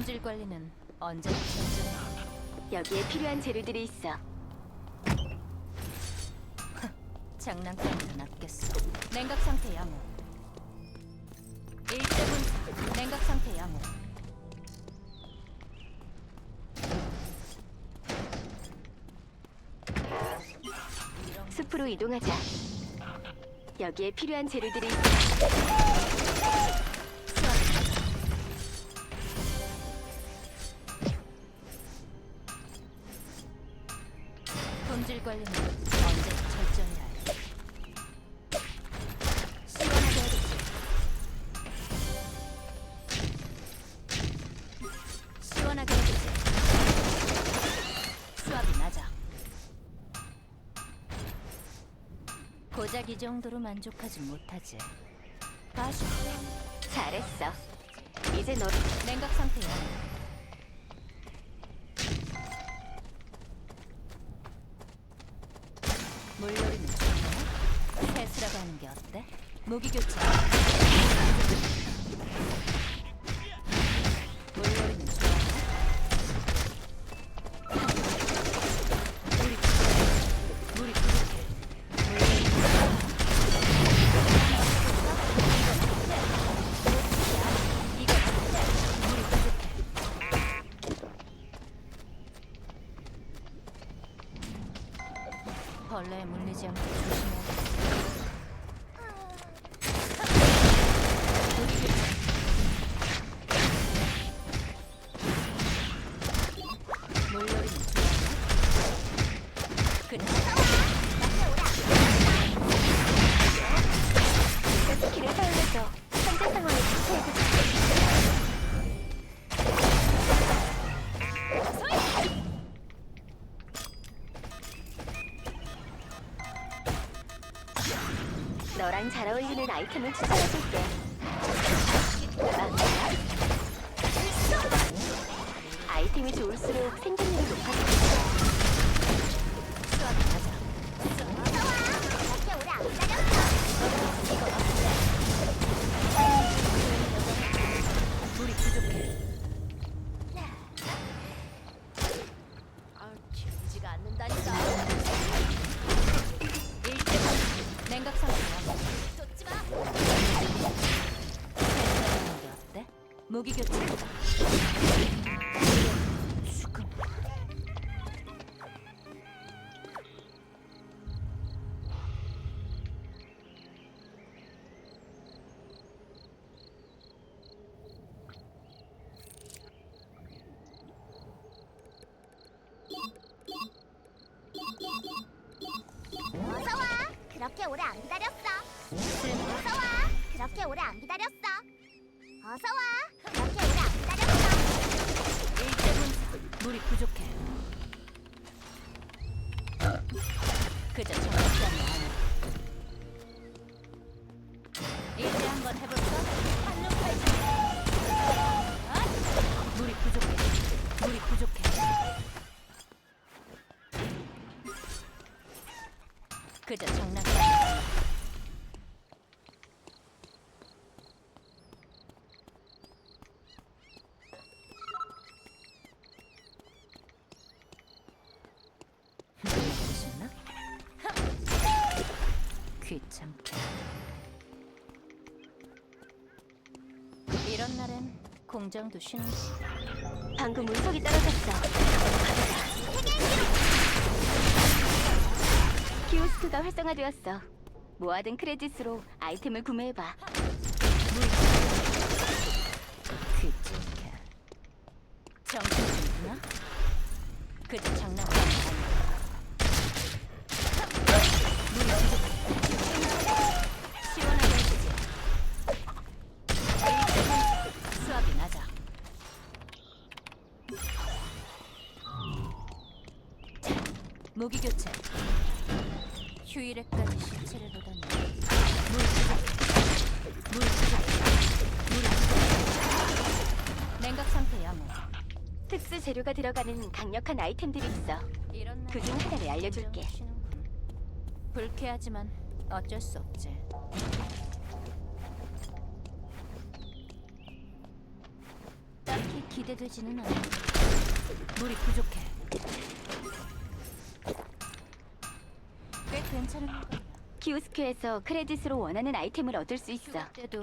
품질 관리는 언제나 철저해. 여기에 필요한 재료들이 있어. 장난감도 낚였어. 냉각 상태 양호. 일대 분석. 냉각 상태 양호. 이런 숲으로 이동하자. 여기에 필요한 재료들이 있어. 관리는 해주지. 수압이 낮아. 고작 이 정도로 만족하지 못하지. 다시 잘했어. 이제 너 냉각 상태야. 물놀이는 좋네. 세수라고 하는 게 어때? 무기 교체. 조사해보자. 너랑 잘 어울리는 아이템을 추천해줄게. 무기 교체. 어서 와. 그렇게 오래 안 기다렸어. 일대 분석. 물이 부족해. 그저 정확히 공장도 쉬는 시. 방금 운석이 떨어졌어. 키오스크가 활성화되었어. 모아둔 크레딧으로 아이템을 구매해봐. 귀찮게. 정신 좀 드나? 그저 장난감 아니야. 물이 부족해. 시원하게 해주지. 일등은 수압이 낮아. 자, 무기 교체. 휴일에까지 시체를 보다니. 물 부족해. 물 부족해. 물 부족해. 냉각 상태 양호. 특수 재료가 들어가는 강력한 아이템들이 있어. 이런 날 그중 하나를 알려줄게. 불쾌하지만 어쩔 수 없지. 딱히 기대되지는 않아. 물이 부족해. 꽤 괜찮은 거야. 키오스크에서 크레딧으로 원하는 아이템을 얻을 수 있어. 휴가 때도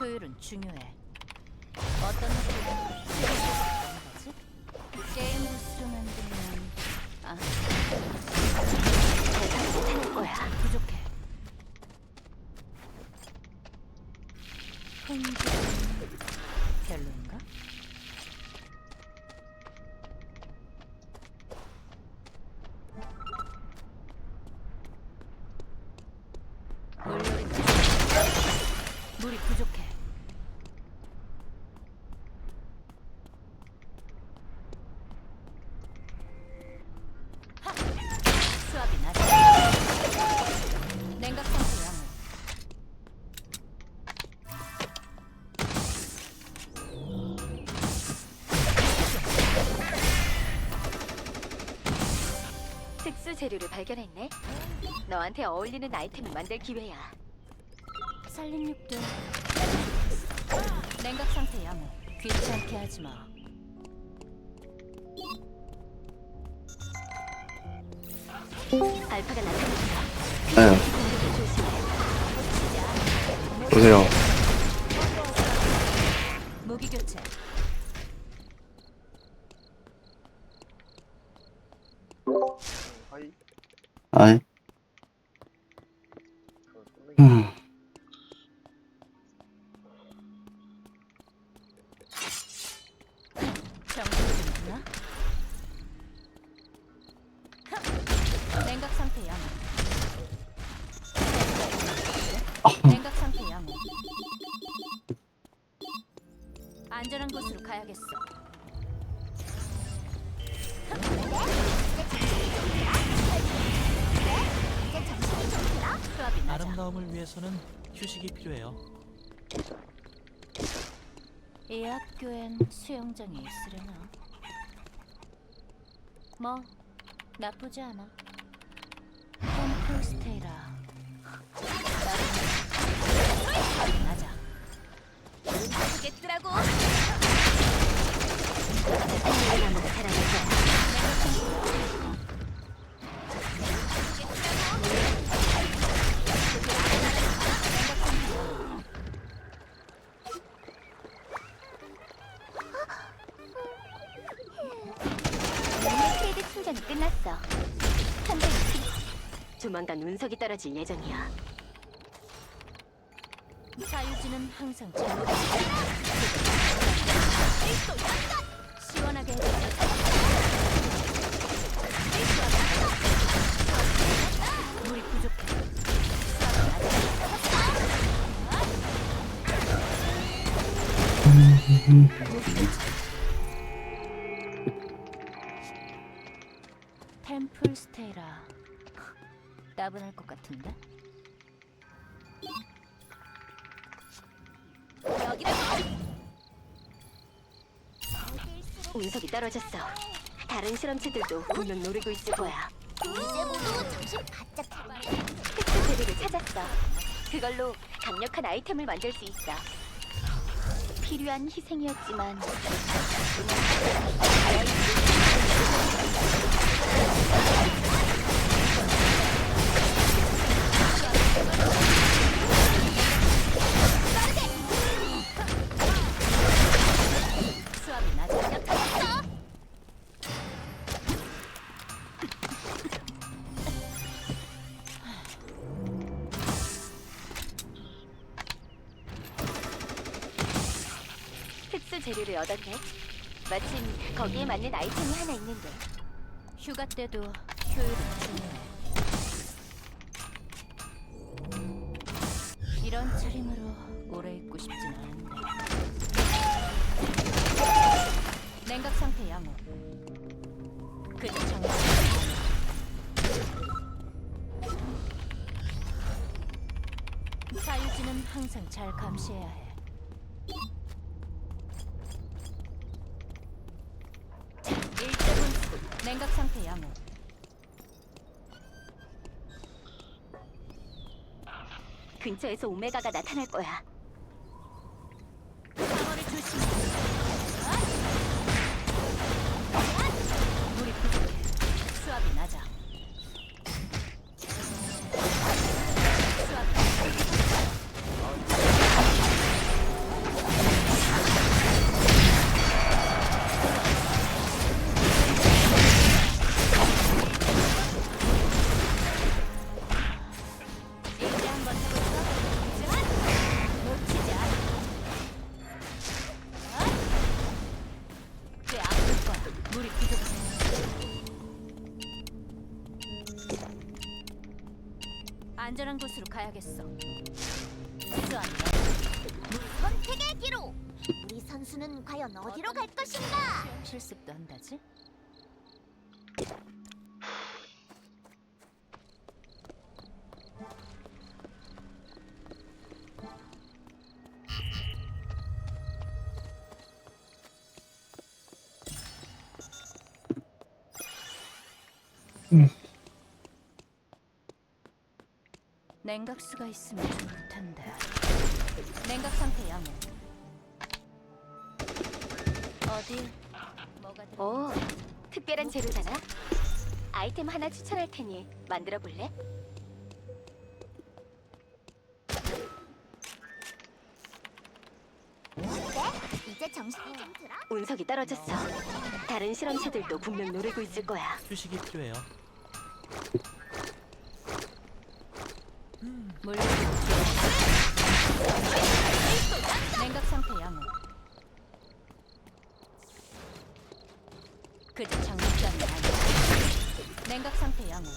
효율은 중요해. 어떤 것들은 아 대상이 나타날 거야. 부족해. 흥 재료를 발견했네. 너한테 어울리는 아이템을 만들 기회야. 살림육도 냉각 상태 양호. 귀찮게 하지 마. 알파가 나타났어. 네. 보세요. 무기 교체. 아이. 안전한 곳으로 가야겠어. 아름다움을 위해서는 휴식이 필요해요. 이 학교엔 수영장이 있으려나? 뭐 나쁘지 않아. 조만간 운석이 떨어질 예정이야. 사유지는 항상 잘시 같은데? 운석이 떨어졌어. 다른 실험체들도 분명 노리고 있을 거야. 이제 모두 정신 바짝 차리네. 특수 재료를 찾았어. 그걸로 강력한 아이템을 만들 수 있어. 필요한 희생이었지만 수압이 낮아. 특수 재료를 얻었네. 마침 거기에 맞는 아이템이 하나 있는데. 휴가 때도 효율은 중요해. 있고 싶진 않은데. 냉각 상태 양호. 그저 정말. 사유지는 항상 잘 감시해야 해. 일제 분수 냉각 상태 양호. 근처에서 오메가가 나타날 거야. 안전한 곳으로 가야겠어. 수완 선택의 기로. 우리 선수는 과연 어디로 갈 것인가? 실습도 한다지? 냉각수가 있으면 좋을 텐데. 냉각 상태 양호. 어디 뭐가 들어? 오, 특별한 재료잖아. 아이템 하나 추천할 테니 만들어 볼래? 어때? 이제 정신이 좀 들어? 운석이 떨어졌어. 다른 실험체들도 분명 노리고 있을 거야. 휴식이 필요해요. 물론 냉각 상태 양호. 그저 장난감이 아니야. 냉각 상태 양호.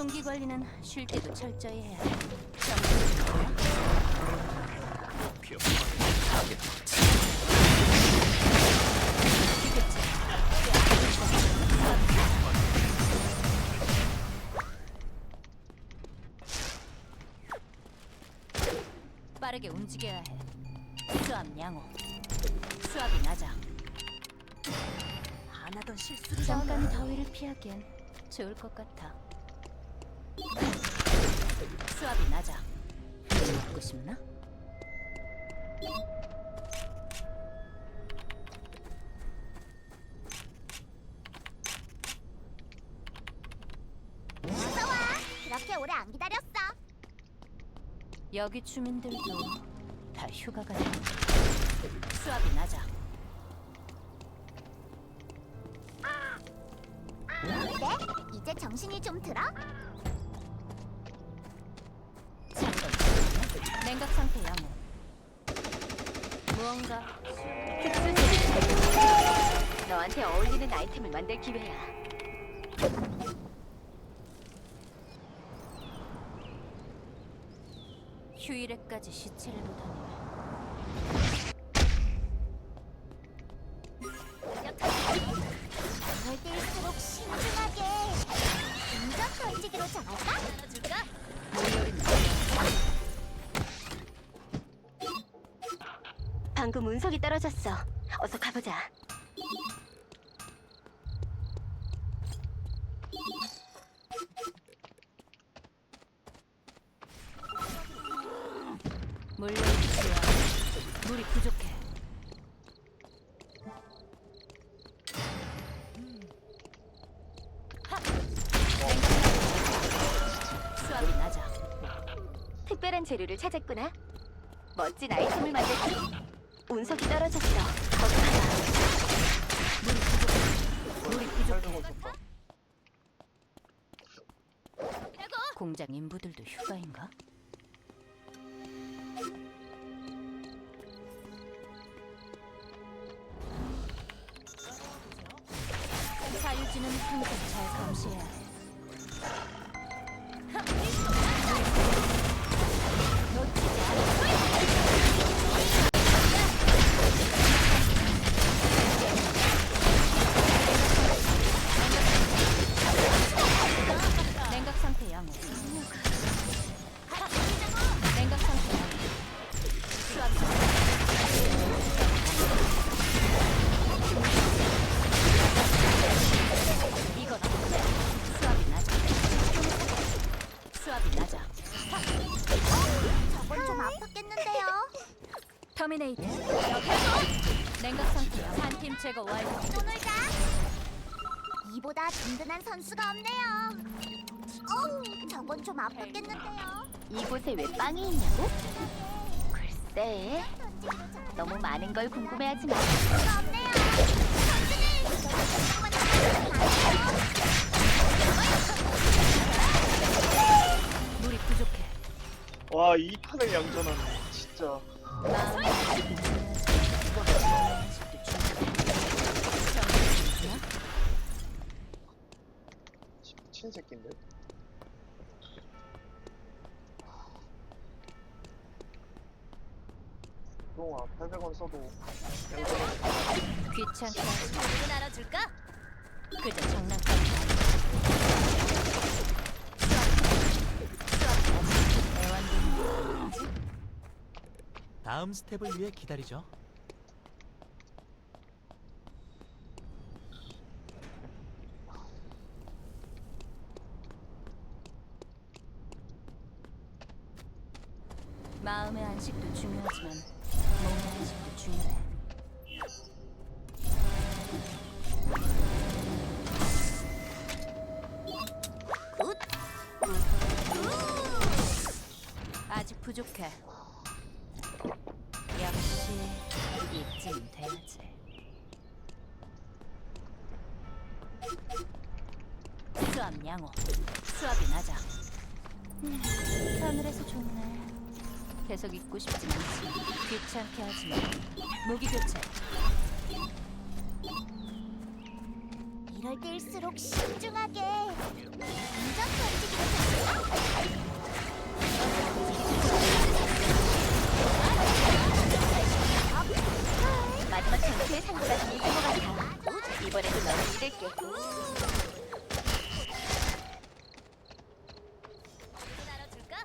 총기 관리는 쉴 때도 철저히 해야 해. 무기 교체. 빠르게 움직여야 해. 수압 양호. 수압이 낮아. 하나도 실수를 잠깐 더위를 피하기엔 좋을 것 같아. 수압이 낮아. 물 먹고 싶나? 어서 와. 그렇게 오래 안 기다렸어. 여기 주민들도 다 휴가가 나. 수압이 낮아. 어때? 이제 정신이 좀 들어? 냉각 상태 양호. 무언가 특수 재료. 너한테 어울리는 아이템을 만들 기회야. 휴일에까지 시체를 보다니. 떨어졌어. 어서 가보자. 좋아. 물이 부족해. 수압이 낮아. 특별한 재료를 찾았구나. 멋진 아이템을 만들기. 운석이 떨어졌어. 부족해. 공장 인부들도 휴가인가? 사유지는 항상 잘 감시해야 해. 선수가 없네요. 어우, 저건 좀 아프겠는데요. 이곳에 왜 빵이 있냐고? 글쎄, 너무 많은 걸 궁금해하지 마. 선수가 없네요. 선수는 정말 잘하는 물이 부족해. 와, 이 판의 양전은 진짜. 미친 새끼인데? 그동안 800원 써도 마. 누구 나눠줄까? 그저. 애완동물. 다음 스텝을 위해 기다리죠. 수압 양호. 수압이 낮아. 음, 하늘에서 좋네. 계속 있고 싶진 않지. 귀찮게 하지 마. 무기 교체. 이럴 때일수록 신중하게 완전 던지기로 마지막 전투의 상대가 것 같아. 이번에도 너를 믿을게. 나눠줄까?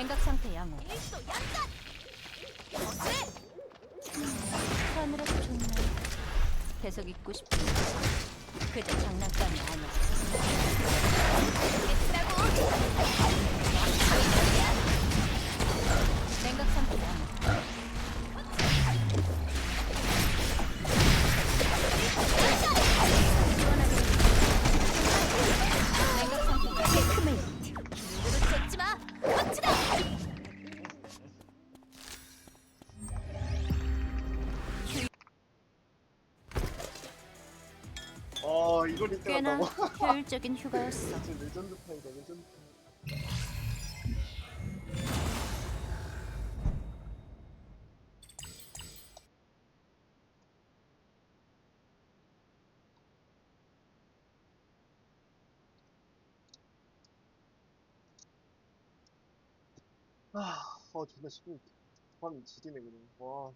냉각 상태 양호. 하늘에서 좋네. 계속 있고 싶지. 그저 장난감이 아니야. 냉각 상태 양호. 냉각 상태 양호. 체크메이트. 눈으로 쫓지 마. 멈추다. 꽤나? 효율적인 휴가였어. 레전드 레전드. 아, 어, 존나 시끄럽. 밤이 지리네, 그냥. 와.